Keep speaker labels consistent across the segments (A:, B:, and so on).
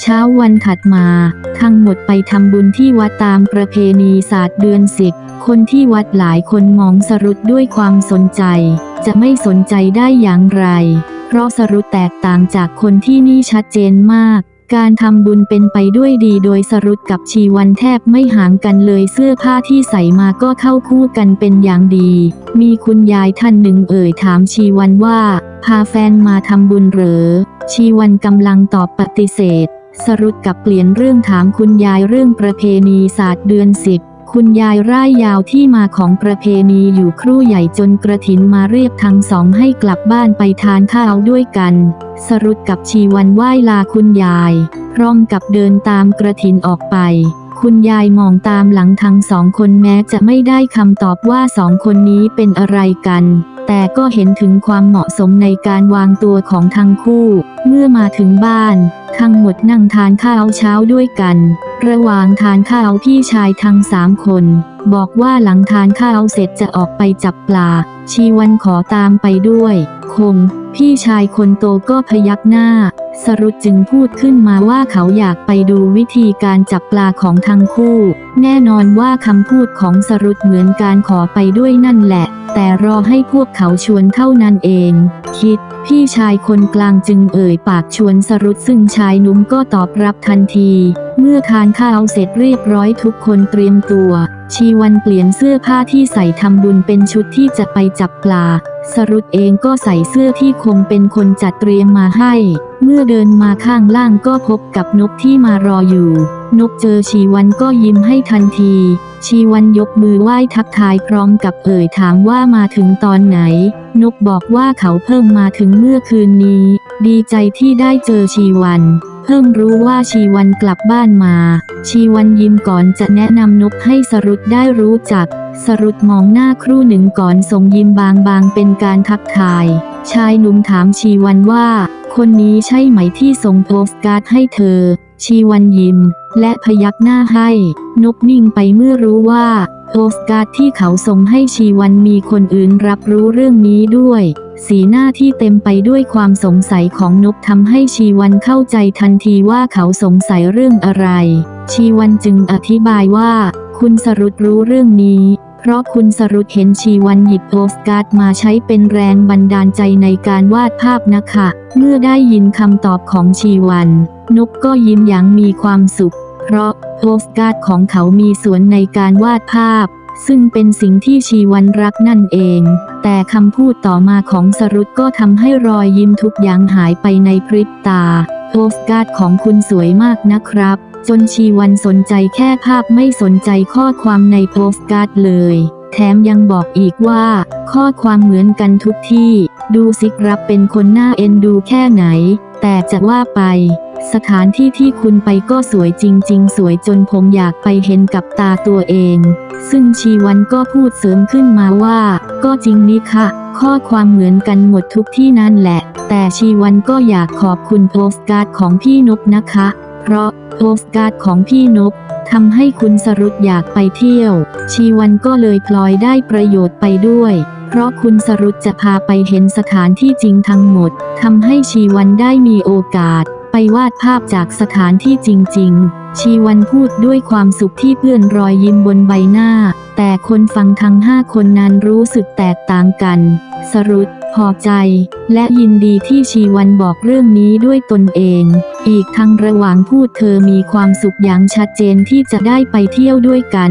A: เช้าวันถัดมา ทั้งหมดไปทำบุญที่วัดตามประเพณีศาสตร์เดือนสิบ คนที่วัดหลายคนมองสรุดด้วยความสนใจ จะไม่สนใจได้อย่างไร เพราะสรุดแตกต่างจากคนที่นี่ชัดเจนมาก การทำบุญเป็นไปด้วยดีโดยสรุดกับชีวันแทบไม่ห่างกันเลยเสื้อผ้าที่ใส่มาก็เข้าคู่กันเป็นอย่างดี มีคุณยายท่านหนึ่งเอ่ยถามชีวันว่า พาแฟนมาทำบุญเหรอ ชีวันกำลังตอบปฏิเสธ สรุปกับเปลี่ยนเรื่องถามคุณยายเรื่องประเพณีศาสตร์เดือนสิบคุณยายร่ายยาวที่มาของประเพณีอยู่ครู่ใหญ่จนกระถินมาเรียกทั้งสองให้กลับบ้านไปทานข้าวด้วยกัน สรุปกับชีวันไหว้ลาคุณยาย พร้อมกับเดินตามกระถินออกไป คุณยายมองตามหลังทั้งสองคนแม้จะไม่ได้คำตอบว่าสองคนนี้เป็นอะไรกัน แต่ก็เห็นถึงความเหมาะสมในการวางตัวของทั้งคู่ เมื่อมาถึงบ้าน ทั้งหมดนั่งทานข้าวเช้าด้วยกัน ระหว่างทานข้าวพี่ชายทั้งสามคน บอกว่าหลังทานข้าวเสร็จจะออกไปจับปลา ชีวันขอตามไปด้วย คง พี่ชายคนโตก็พยักหน้า สรุปจึงพูดขึ้นมาว่าเขาอยากไปดูวิธีการจับปลาของทั้งคู่ แน่นอนว่าคำพูดของสรุปเหมือนการขอไปด้วยนั่นแหละ แต่รอให้พวกเขาชวนเท่านั้นเอง คิด พี่ชายคนกลางจึงเอ่ยปากชวนสรุปซึ่งชายหนุ่มก็ตอบรับทันที เมื่อทานข้าวเสร็จเรียบร้อยทุกคนเตรียมตัว ชีวันเปลี่ยนเสื้อผ้าที่ใส่ทำบุญเป็นชุดที่จะไปจับปลา สรุปเองก็ใส่เสื้อที่คงเป็นคนจัดเตรียมมาให้เมื่อเดินมาข้างล่างก็พบกับนกที่มารออยู่ นกเจอชีวันก็ยิ้มให้ทันที ชีวันยกมือไหว้ทักทายพร้อมกับเอ่ยถามว่ามาถึงตอนไหน นกบอกว่าเขาเพิ่งมาถึงเมื่อคืนนี้ ดีใจที่ได้เจอชีวันเพิ่งรู้ว่าชีวันกลับบ้านมา ชีวันยิ้มก่อนจะแนะนำนกให้สรุดได้รู้จัก สรุดมองหน้าครู่หนึ่งก่อนส่งยิ้มบางๆเป็นการทักทาย ชายหนุ่มถามชีวันว่า คนนี้ใช่ไหมที่ส่งโปสการ์ดให้เธอ ชีวันยิ้ม และพยักหน้าให้ นกนิ่งไปเมื่อรู้ว่าโปสการ์ดที่เขาส่งให้ชีวันมีคนอื่นรับรู้เรื่องนี้ด้วย สีหน้าที่เต็มไปด้วยความสงสัยของนกทำให้ชีวันเข้าใจทันทีว่าเขาสงสัยเรื่องอะไร ชีวันจึงอธิบายว่า คุณสรุปรู้เรื่องนี้ เพราะคุณสรุปเห็นชีวันหยิบโปสการ์ดมาใช้เป็นแรงบันดาลใจในการวาดภาพนะคะ เมื่อได้ยินคำตอบของชีวัน นกก็ยิ้มอย่างมีความสุข เพราะโปสการ์ดของเขามีส่วนในการวาดภาพ ซึ่งเป็นสิ่งที่ชีวันรักนั่นเอง แต่คำพูดต่อมาของสรุปก็ทำให้รอยยิ้มทุกอย่างหายไปในพริบตาโปสการ์ดของคุณสวยมากนะครับ จนชีวันสนใจแค่ภาพไม่สนใจข้อความในโปสการ์ดเลย แถมยังบอกอีกว่า ข้อความเหมือนกันทุกที่ ดูสิครับเป็นคนน่าเอ็นดูแค่ไหน แต่จะว่าไป สถานที่ที่คุณไปก็สวยจริง ๆ สวยจนผมอยากไปเห็นกับตาตัวเอง ซึ่งชีวันก็พูดเสริมขึ้นมาว่า ก็จริงนี่ค่ะ ข้อความเหมือนกันหมดทุกที่นั่นแหละ แต่ชีวันก็อยากขอบคุณโปสการ์ดของพี่นกนะคะ เพราะโปสการ์ดของพี่นกทำให้คุณสรุปอยากไปเที่ยว ชีวันก็เลยพลอยได้ประโยชน์ไปด้วย เพราะคุณสรุปจะพาไปเห็นสถานที่จริงทั้งหมดทำให้ชีวันได้มีโอกาส ไปวาดภาพจากสถานที่จริง ๆ ชีวันพูดด้วยความสุขที่เพื่อนรอยยิ้มบนใบหน้า แต่คนฟังทั้งห้าคนนั้นรู้สึกแตกต่างกัน สรุป พอใจ และยินดีที่ชีวันบอกเรื่องนี้ด้วยตนเอง อีกทั้งระหว่างพูดเธอมีความสุขอย่างชัดเจนที่จะได้ไปเที่ยวด้วยกัน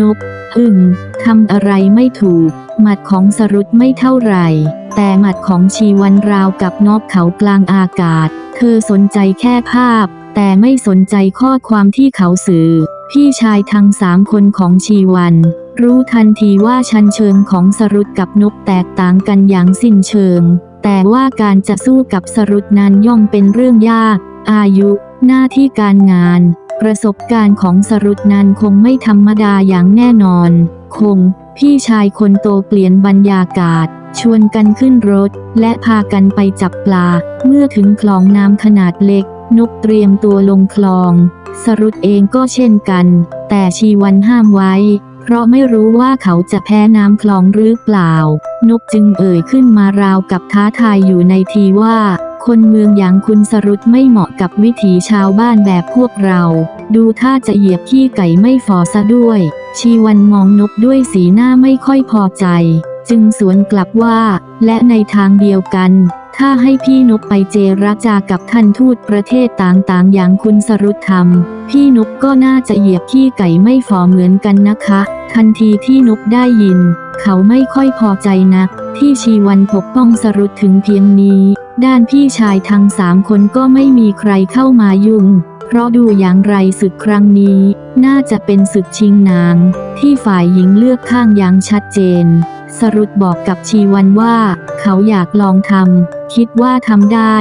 A: นกอึ่งทำอะไรไม่ถูก หมัดของสรุปไม่เท่าไหร่ แต่หมัดของชีวันราวกับนกเขากลางอากาศ เธอสนใจแค่ภาพ แต่ไม่สนใจข้อความที่เขาสื่อ พี่ชายทั้งสามคนของชีวัน รู้ทันทีว่าชันเชิงของสรุปกับนกแตกต่างกันอย่างสิ้นเชิง แต่ว่าการจะสู้กับสรุปนั้นย่อมเป็นเรื่องยาก อายุ หน้าที่การงาน ประสบการณ์ของสรุปนั้นคงไม่ธรรมดาอย่างแน่นอน คง พี่ชายคนโตเปลี่ยนบรรยากาศ ชวนกันขึ้นรถ และพากันไปจับปลา เมื่อถึงคลองน้ำขนาดเล็ก นกเตรียมตัวลงคลอง สรุปเองก็เช่นกัน แต่ชีวันห้ามไว้ เพราะไม่รู้ว่าเขาจะแพ้น้ำคลองหรือเปล่า นกจึงเอ่ยขึ้นมาราวกับท้าทายอยู่ในทีว่า คนเมืองอย่างคุณสรุตไม่เหมาะกับวิถีชาวบ้านแบบพวกเรา ดูท่าจะเหยียบขี้ไก่ไม่ฟอซะด้วย ชีวันมองนกด้วยสีหน้าไม่ค่อยพอใจ จึงสวนกลับว่า และในทางเดียวกัน ถ้าให้พี่นกไปเจรจากับท่านทูตประเทศต่างๆ อย่างคุณสรุตทำพี่นกก็น่าจะเหยียบขี้ไก่ไม่ฟอเหมือนกันนะคะ ทันทีที่นกได้ยิน เขาไม่ค่อยพอใจนัก ที่ชีวันปกป้องสรุตถึงเพียงนี้ ด้านพี่ชายทั้งสามคนก็ไม่มีใครเข้ามายุ่ง เพราะดูอย่างไรศึกครั้งนี้ น่าจะเป็นศึกชิงนาง ที่ฝ่ายหญิงเลือกข้างอย่างชัดเจน สรุตบอกกับชีวันว่า เขาอยากลองทำคิดว่าทำได้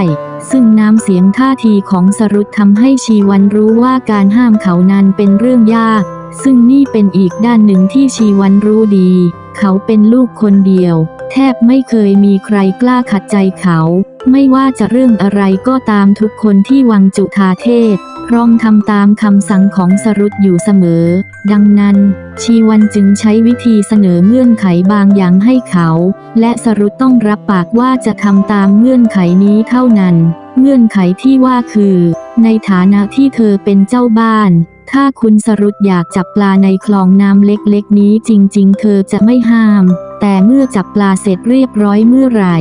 A: ซึ่งน้ำเสียงท่าทีของสรุตทำให้ชีวันรู้ว่าการห้ามเขานั้นเป็นเรื่องยาก ซึ่งนี่เป็นอีกด้านหนึ่งที่ชีวันรู้ดี เขาเป็นลูกคนเดียว แทบไม่เคยมีใครกล้าขัดใจเขา ไม่ว่าจะเรื่องอะไรก็ตามทุกคนที่วังจุธาเทศ พร้อมทำตามคำสั่งของสรุตอยู่เสมอ ดังนั้น ชีวันจึงใช้วิธีเสนอเงื่อนไขบางอย่างให้เขา และสรุตต้องรับปากว่าจะทำตามเงื่อนไขนี้เท่านั้น เงื่อนไขที่ว่าคือ ในฐานะที่เธอเป็นเจ้าบ้านถ้าคุณสรุตอยากจับปลาในคลองน้ำเล็กๆ นี้จริงๆ เธอจะไม่ห้าม แต่เมื่อจับปลาเสร็จเรียบร้อยเมื่อไหร่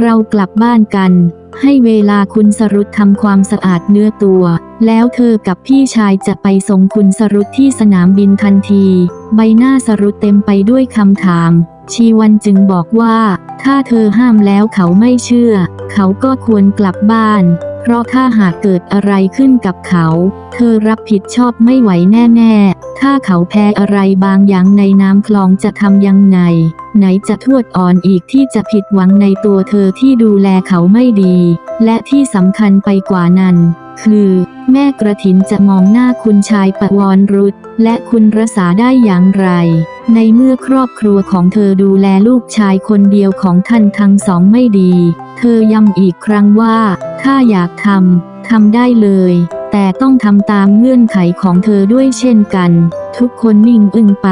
A: เรากลับบ้านกัน ให้เวลาคุณสรุตทำความสะอาดเนื้อตัว แล้วเธอกับพี่ชายจะไปส่งคุณสรุตที่สนามบินทันที ใบหน้าสรุตเต็มไปด้วยคำถาม ชีวันจึงบอกว่า ถ้าเธอห้ามแล้วเขาไม่เชื่อ เขาก็ควรกลับบ้าน เพราะถ้าหากเกิดอะไรขึ้นกับเขา เธอรับผิดชอบไม่ไหวแน่ๆ ถ้าเขาแพ้อะไรบางอย่างในน้ำคลองจะทำยังไง ไหนจะทวดอ่อนอีกที่จะผิดหวังในตัวเธอที่ดูแลเขาไม่ดี และที่สำคัญไปกว่านั้น คือ แม่กระถินจะมองหน้าคุณชายประวรรุษและคุณรสาได้อย่างไร ในเมื่อครอบครัวของเธอดูแลลูกชายคนเดียวของท่านทั้งสองไม่ดี เธอย้ำอีกครั้งว่า ถ้าอยากทำทำได้เลย แต่ต้องทำตามเงื่อนไขของเธอด้วยเช่นกัน ทุกคนนิ่งอึ้งไป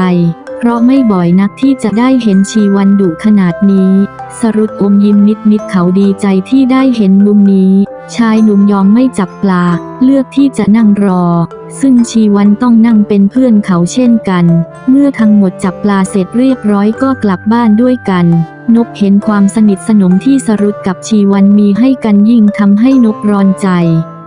A: เพราะไม่บ่อยนักที่จะได้เห็นชีวันดุขนาดนี้ สรุปอมยิ้มนิดนิดๆเขาดีใจที่ได้เห็นมุมนี้ ชายหนุ่มยอมไม่จับปลา เลือกที่จะนั่งรอ ซึ่งชีวันต้องนั่งเป็นเพื่อนเขาเช่นกัน เมื่อทั้งหมดจับปลาเสร็จเรียบร้อยก็กลับบ้านด้วยกัน นกเห็นความสนิทสนมที่สรุปกับชีวันมีให้กันยิ่งทำให้นกร้อนใจ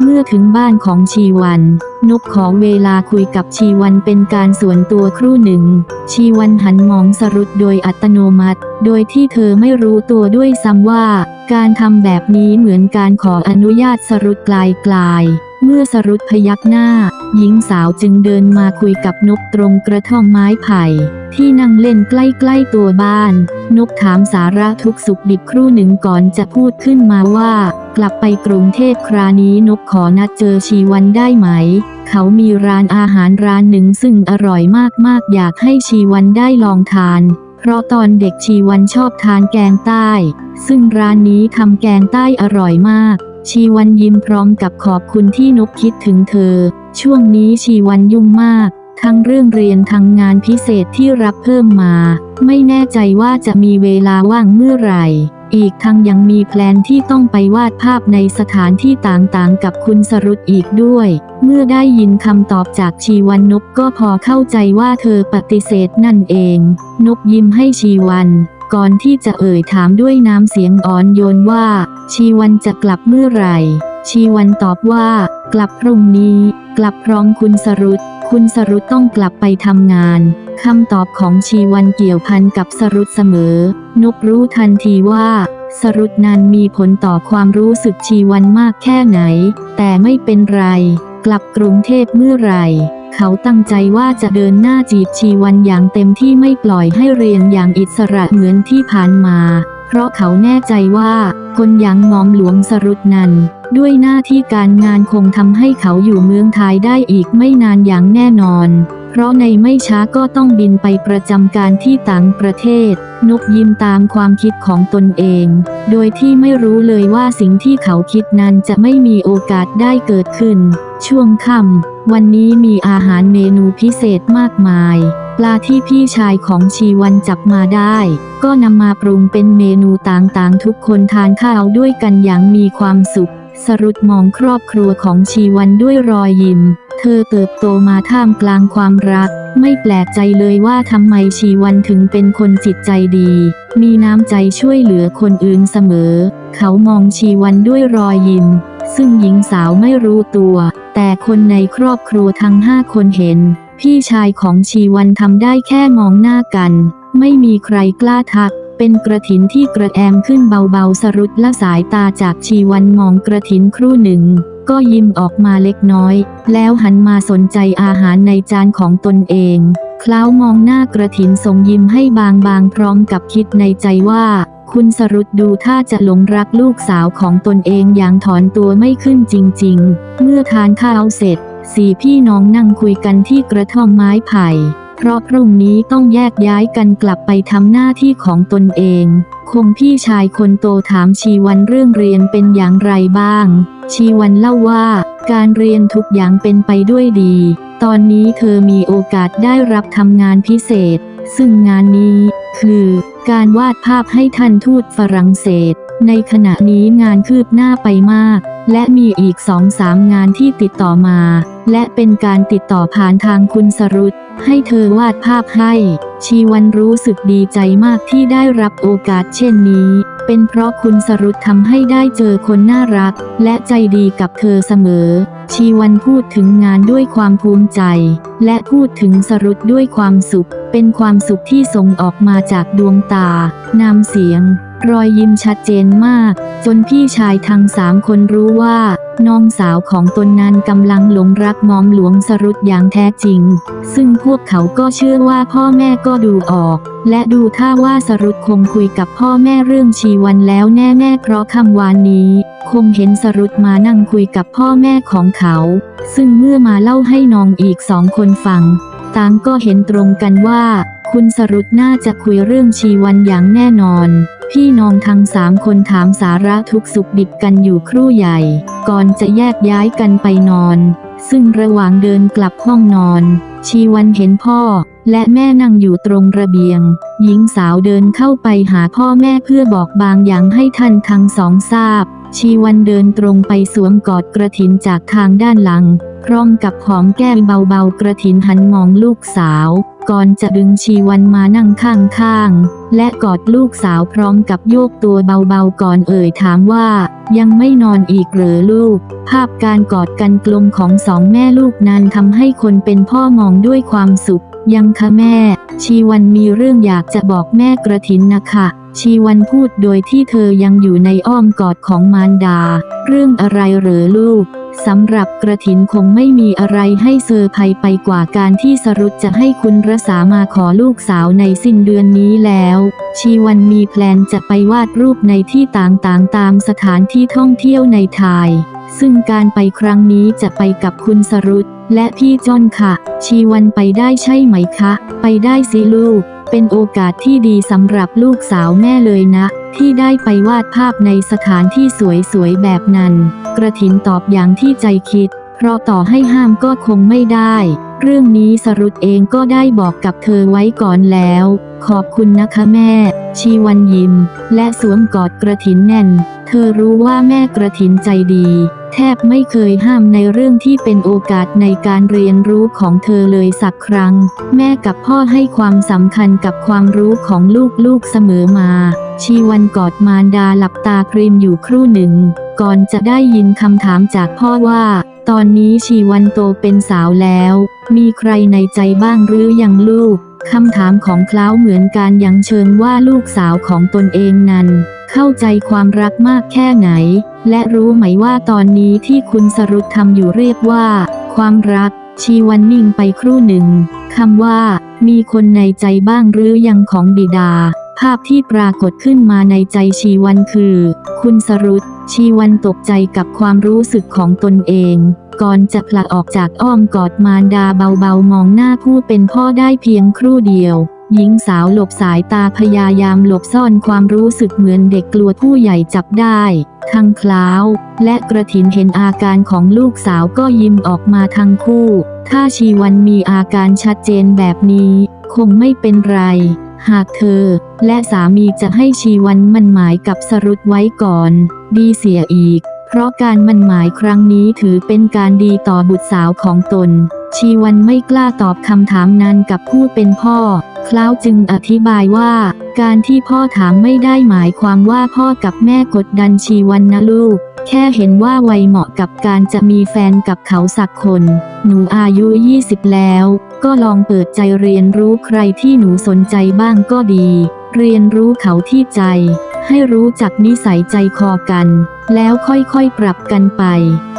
A: เมื่อถึงบ้านของชีวัน นกขอเวลาคุยกับชีวันเป็นการส่วนตัวครู่หนึ่ง ชีวันหันมองสรุปโดยอัตโนมัติ โดยที่เธอไม่รู้ตัวด้วยซ้ำว่า การทำแบบนี้เหมือนการขออนุญาตสรุตกลายกลาย เมื่อสรุตพยักหน้า หญิงสาวจึงเดินมาคุยกับนกตรงกระท่อมไม้ไผ่ ที่นั่งเล่นใกล้ๆตัวบ้าน นกถามสาระทุกสุขดิบครู่หนึ่งก่อนจะพูดขึ้นมาว่า กลับไปกรุงเทพครานี้นกขอนัดเจอชีวันได้ไหม เขามีร้านอาหารร้านหนึ่งซึ่งอร่อยมากๆ อยากให้ชีวันได้ลองทานเพราะตอนเด็กชีวันชอบทานแกงใต้ ซึ่งร้านนี้ทำแกงใต้อร่อยมาก ชีวันยิ้มพร้อมกับขอบคุณที่นกคิดถึงเธอ ช่วงนี้ชีวันยุ่งมาก ทั้งเรื่องเรียนทั้งงานพิเศษที่รับเพิ่มมา ไม่แน่ใจว่าจะมีเวลาว่างเมื่อไหร่ อีกทั้งยังมีแพลนที่ต้องไปวาดภาพในสถานที่ต่างๆ กับคุณสรุตอีกด้วย เมื่อได้ยินคำตอบจากชีวันนกก็พอเข้าใจว่าเธอปฏิเสธนั่นเอง นกยิ้มให้ชีวัน ก่อนที่จะเอ่ยถามด้วยน้ำเสียงอ่อนโยนว่า ชีวันจะกลับเมื่อไหร่ ชีวันตอบว่า กลับพรุ่งนี้ กลับพร้อมคุณสรุตคุณสรุตต้องกลับไปทำงานคำตอบของชีวันเกี่ยวพันกับสรุตเสมอ นกรู้ทันทีว่า สรุตนั้นมีผลต่อความรู้สึกชีวันมากแค่ไหน แต่ไม่เป็นไร กลับกรุงเทพเมื่อไหร่ เขาตั้งใจว่าจะเดินหน้าจีบชีวันอย่างเต็มที่ไม่ปล่อยให้เรียนอย่างอิสระเหมือนที่ผ่านมา เพราะเขาแน่ใจว่า คนอย่างหมอมหลวงสรุตนั้นด้วยหน้าที่การงานคงทำให้เขาอยู่เมืองไทยได้อีกไม่นานอย่างแน่นอน เพราะในไม่ช้าก็ต้องบินไปประจำการที่ต่างประเทศ นกยิ้มตามความคิดของตนเอง โดยที่ไม่รู้เลยว่าสิ่งที่เขาคิดนั้นจะไม่มีโอกาสได้เกิดขึ้น ช่วงค่ำวันนี้มีอาหารเมนูพิเศษมากมาย ปลาที่พี่ชายของชีวันจับมาได้ ก็นำมาปรุงเป็นเมนูต่างๆ ทุกคนทานข้าวด้วยกันอย่างมีความสุข สรุดมองครอบครัวของชีวันด้วยรอยยิ้ม เธอเติบโตมาท่ามกลางความรัก ไม่แปลกใจเลยว่าทำไมชีวันถึงเป็นคนจิตใจดี มีน้ำใจช่วยเหลือคนอื่นเสมอ เขามองชีวันด้วยรอยยิ้ม ซึ่งหญิงสาวไม่รู้ตัว แต่คนในครอบครัวทั้งห้าคนเห็น พี่ชายของชีวันทำได้แค่มองหน้ากัน ไม่มีใครกล้าทัก เป็นกระถินที่กระแอมขึ้นเบาๆสรุดละสายตาจากชีวันมองกระถินครู่หนึ่ง ก็ยิ้มออกมาเล็กน้อย แล้วหันมาสนใจอาหารในจานของตนเองคล้าวมองหน้ากระถินส่งยิ้มให้บางๆพร้อมกับคิดในใจว่าคุณสรุดดูถ้าจะหลงรักลูกสาวของตนเองอย่างถอนตัวไม่ขึ้นจริงๆ เมื่อทานข้าวเสร็จ สี่พี่น้องนั่งคุยกันที่กระท่อมไม้ไผ่ เพราะพรุ่งนี้ต้องแยกย้ายกันกลับไปทำหน้าที่ของตนเอง คงพี่ชายคนโตถามชีวันเรื่องเรียนเป็นอย่างไรบ้าง ชีวันเล่าว่า การเรียนทุกอย่างเป็นไปด้วยดี ตอนนี้เธอมีโอกาสได้รับทำงานพิเศษ ซึ่งงานนี้คือการวาดภาพให้ท่านทูตฝรั่งเศส ในขณะนี้งานคืบหน้าไปมาก และมีอีกสองสามงานที่ติดต่อมา และเป็นการติดต่อผ่านทางคุณสรุตให้เธอวาดภาพให้ ชีวันรู้สึกดีใจมากที่ได้รับโอกาสเช่นนี้ เป็นเพราะคุณสรุตทำให้ได้เจอคนน่ารัก และใจดีกับเธอเสมอ ชีวันพูดถึงงานด้วยความภูมิใจ และพูดถึงสรุตด้วยความสุข เป็นความสุขที่ส่งออกมาจากดวงตาน้ำเสียง รอยยิ้มชัดเจนมาก จนพี่ชายทั้งสามคนรู้ว่าน้องสาวของตนนั้นกำลังหลงรักมอมหลวงสรุตอย่างแท้จริง ซึ่งพวกเขาก็เชื่อว่าพ่อแม่ก็ดูออก และดูท่าว่าสรุตคงคุยกับพ่อแม่เรื่องชีวันแล้วแน่ๆเพราะคำวานนี้ คงเห็นสรุตมานั่งคุยกับพ่อแม่ของเขา ซึ่งเมื่อมาเล่าให้น้องอีกสองคนฟัง ต่างก็เห็นตรงกันว่า คุณสรุตน่าจะคุยเรื่องชีวันอย่างแน่นอน พี่น้องทั้งสามคนถามสาระทุกสุขดิบกันอยู่ครู่ใหญ่ ก่อนจะแยกย้ายกันไปนอน ซึ่งระหว่างเดินกลับห้องนอน ชีวันเห็นพ่อ และแม่นั่งอยู่ตรงระเบียง หญิงสาวเดินเข้าไปหาพ่อแม่เพื่อบอกบางอย่างให้ท่านทั้งสองทราบ ชีวันเดินตรงไปสวมกอดกระถินจากทางด้านหลัง พร้อมกับหอมแก้มเบาๆ กระถินหันมองลูกสาว ก่อนจะดึงชีวันมานั่งข้างๆ และกอดลูกสาวพร้อมกับโยกตัวเบาๆ ก่อนเอ่ยถามว่า ยังไม่นอนอีกเหรอลูก ภาพการกอดกันกลมของสองแม่ลูกนั้นทำให้คนเป็นพ่อมองด้วยความสุข ยังคะแม่ ชีวันมีเรื่องอยากจะบอกแม่กระถินนะคะชีวันพูดโดยที่เธอยังอยู่ในอ้อมกอดของมารดา เรื่องอะไรเหรอลูกสำหรับกระถินคงไม่มีอะไรให้เซอร์ไพรไปกว่าการที่สรุปจะให้คุณรสามาขอลูกสาวในสิ้นเดือนนี้แล้ว ชีวันมีแพลนจะไปวาดรูปในที่ต่างๆตามสถานที่ท่องเที่ยวในไทย ซึ่งการไปครั้งนี้จะไปกับคุณสรุตและพี่จอนค่ะ ชีวันไปได้ใช่ไหมคะ ไปได้สิลูก เป็นโอกาสที่ดีสำหรับลูกสาวแม่เลยนะ ที่ได้ไปวาดภาพในสถานที่สวยๆแบบนั้น กระถินตอบอย่างที่ใจคิด เพราะต่อให้ห้ามก็คงไม่ได้ เรื่องนี้สรุตเองก็ได้บอกกับเธอไว้ก่อนแล้ว ขอบคุณนะคะแม่ ชีวันยิ้ม และสวมกอดกระถินแน่น เธอรู้ว่าแม่กระถินใจดี แทบไม่เคยห้ามในเรื่องที่เป็นโอกาสในการเรียนรู้ของเธอเลยสักครั้ง แม่กับพ่อให้ความสำคัญกับความรู้ของลูกๆเสมอมา ชีวันกอดมารดาหลับตาพริมอยู่ครู่หนึ่ง ก่อนจะได้ยินคำถามจากพ่อว่า ตอนนี้ชีวันโตเป็นสาวแล้ว มีใครในใจบ้างหรือยังลูกคำถามของคล้าวเหมือนการยังเชิญว่าลูกสาวของตนเองนั้น เข้าใจความรักมากแค่ไหน และรู้ไหมว่าตอนนี้ที่คุณสรุปทำอยู่เรียกว่า ความรัก ชีวันนิ่งไปครู่หนึ่งคำว่า มีคนในใจบ้างหรือยังของบิดา ภาพที่ปรากฏขึ้นมาในใจชีวันคือ คุณสรุตชีวันตกใจกับความรู้สึกของตนเอง ก่อนจะผละออกจากอ้อมกอดมารดาเบาๆ มองหน้าผู้เป็นพ่อได้เพียงครู่เดียว หญิงสาวหลบสายตาพยายามหลบซ่อนความรู้สึกเหมือนเด็กกลัวผู้ใหญ่จับได้ทั้งคล้าว และกระถินเห็นอาการของลูกสาวก็ยิ้มออกมาทั้งคู่ ถ้าชีวันมีอาการชัดเจนแบบนี้ คงไม่เป็นไร หากเธอ และสามีจะให้ชีวันมันหมายกับสรุตไว้ก่อน ดีเสียอีก เพราะการมันหมายครั้งนี้ถือเป็นการดีต่อบุตรสาวของตน ชีวันไม่กล้าตอบคำถามนั้นกับผู้เป็นพ่อ คล้าวจึงอธิบายว่า การที่พ่อถามไม่ได้หมายความว่าพ่อกับแม่กดดันชีวันนะลูก แค่เห็นว่าวัยเหมาะกับการจะมีแฟนกับเขาสักคน หนูอายุ 20 แล้ว ก็ลองเปิดใจเรียนรู้ใครที่หนูสนใจบ้างก็ดี เรียนรู้เขาที่ใจ ให้รู้จักนิสัยใจคอกัน แล้วค่อยๆปรับกันไป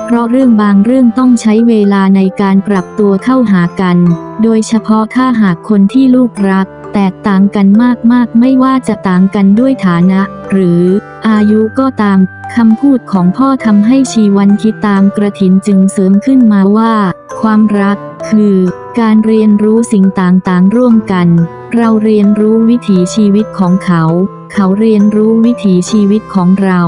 A: เพราะเรื่องบางเรื่องต้องใช้เวลาในการปรับตัวเข้าหากัน โดยเฉพาะถ้าหากคนที่ลูกรัก แตกต่างกันมากๆ ไม่ว่าจะต่างกันด้วยฐานะ หรืออายุก็ตามคำพูดของพ่อทำให้ชีวันคิดตามกระถินจึงเสริมขึ้นมาว่า ความรักคือ การเรียนรู้สิ่งต่างๆ ร่วมกัน เราเรียนรู้วิถีชีวิตของเขา เขาเรียนรู้วิถีชีวิตของเรา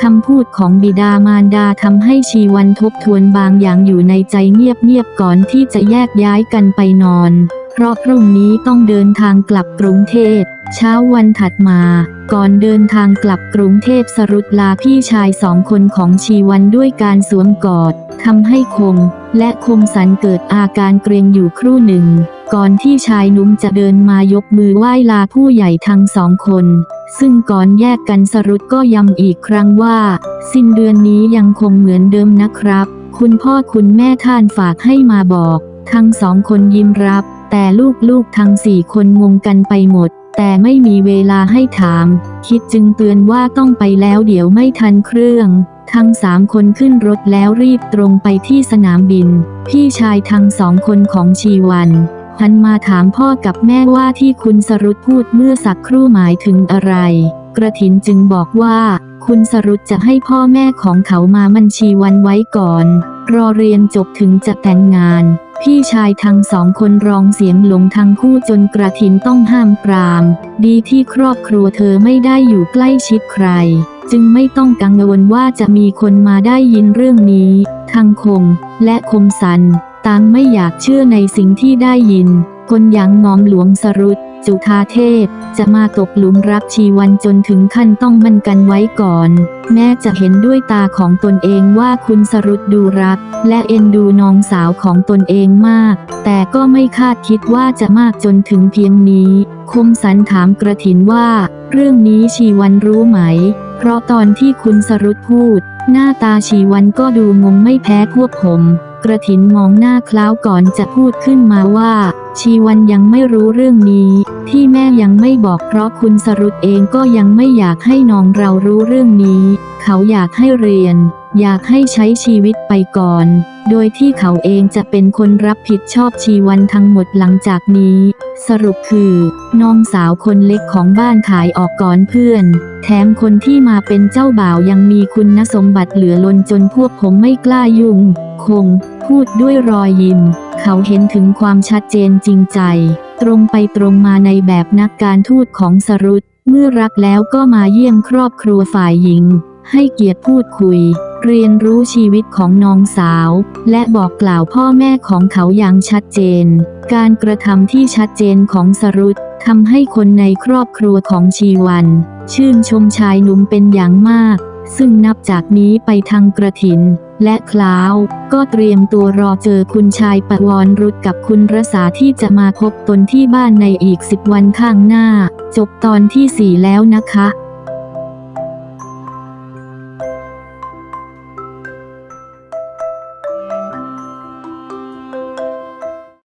A: คำพูดของบิดามารดาทำให้ชีวันทบทวนบางอย่างอยู่ในใจเงียบๆก่อนที่จะแยกย้ายกันไปนอน เพราะพรุ่งนี้ต้องเดินทางกลับกรุงเทพเช้าวันถัดมา ก่อนเดินทางกลับกรุงเทพสรุตลาพี่ชายสองคนของชีวันด้วยการสวมกอดทำให้คม และคมสันเกิดอาการเกรงอยู่ครู่หนึ่ง ก่อนที่ชายหนุ่มจะเดินมายกมือไหว้ลาผู้ใหญ่ทั้งสองคน ซึ่งก่อนแยกกันสรุตก็ย้ำอีกครั้งว่า สิ้นเดือนนี้ยังคงเหมือนเดิมนะครับ คุณพ่อคุณแม่ท่านฝากให้มาบอก ทั้งสองคนยิ้มรับ แต่ลูกๆทั้งสี่คนงงกันไปหมด แต่ไม่มีเวลาให้ถาม คิดจึงเตือนว่าต้องไปแล้วเดี๋ยวไม่ทันเครื่อง ทั้งสามคนขึ้นรถแล้วรีบตรงไปที่สนามบิน พี่ชายทั้งสองคนของชีวันหันมาถามพ่อกับแม่ว่าที่คุณสรุตพูดเมื่อสักครู่หมายถึงอะไร กระถินจึงบอกว่า คุณสรุตจะให้พ่อแม่ของเขามามันชีวันไว้ก่อน รอเรียนจบถึงจะแต่งงาน พี่ชายทั้งสองคนร้องเสียงหลงทั้งคู่จนกระถินต้องห้ามปราม ดีที่ครอบครัวเธอไม่ได้อยู่ใกล้ชิดใคร จึงไม่ต้องกังวลว่าจะมีคนมาได้ยินเรื่องนี้ ทั้งคง และคมสันต่างไม่อยากเชื่อในสิ่งที่ได้ยิน คนอย่างอมหลวงสรุต จุธาเทพ จะมาตกหลุมรักชีวันจนถึงขั้นต้องมั่นกันไว้ก่อน แม้จะเห็นด้วยตาของตนเองว่าคุณสรุตดูรัก และเอ็นดูน้องสาวของตนเองมาก แต่ก็ไม่คาดคิดว่าจะมากจนถึงเพียงนี้ คมสันถามกระถินว่า เรื่องนี้ชีวันรู้ไหม เพราะตอนที่คุณสรุตพูด หน้าตาชีวันก็ดูงงไม่แพ้พวกผม กระถินมองหน้าคล้าวก่อนจะพูดขึ้นมาว่า ชีวันยังไม่รู้เรื่องนี้ ที่แม่ยังไม่บอกเพราะคุณสรุตเองก็ยังไม่อยากให้น้องเรารู้เรื่องนี้ เขาอยากให้เรียน อยากให้ใช้ชีวิตไปก่อน โดยที่เขาเองจะเป็นคนรับผิดชอบชีวันทั้งหมดหลังจากนี้ สรุปคือ น้องสาวคนเล็กของบ้านขายออกก่อนเพื่อน แถมคนที่มาเป็นเจ้าบ่าวยังมีคุณสมบัติเหลือล้นจนพวกผมไม่กล้ายุ่ง คง พูดด้วยรอยยิ้ม เขาเห็นถึงความชัดเจนจริงใจ ตรงไปตรงมาในแบบนักการทูตของสรุตเมื่อรักแล้วก็มาเยี่ยมครอบครัวฝ่ายหญิง ให้เกียรติพูดคุย เรียนรู้ชีวิตของน้องสาว และบอกกล่าวพ่อแม่ของเขาอย่างชัดเจน การกระทำที่ชัดเจนของสรุตทำให้คนในครอบครัวของชีวัน ชื่นชมชายหนุ่มเป็นอย่างมาก ซึ่งนับจากนี้ไปทางกระถิน และคล้าว ก็เตรียมตัวรอเจอคุณชายปวรรุษกับคุณรสาที่จะมาพบตนที่บ้านในอีกสิบวันข้างหน้า จบตอนที่สี่แล้วนะคะ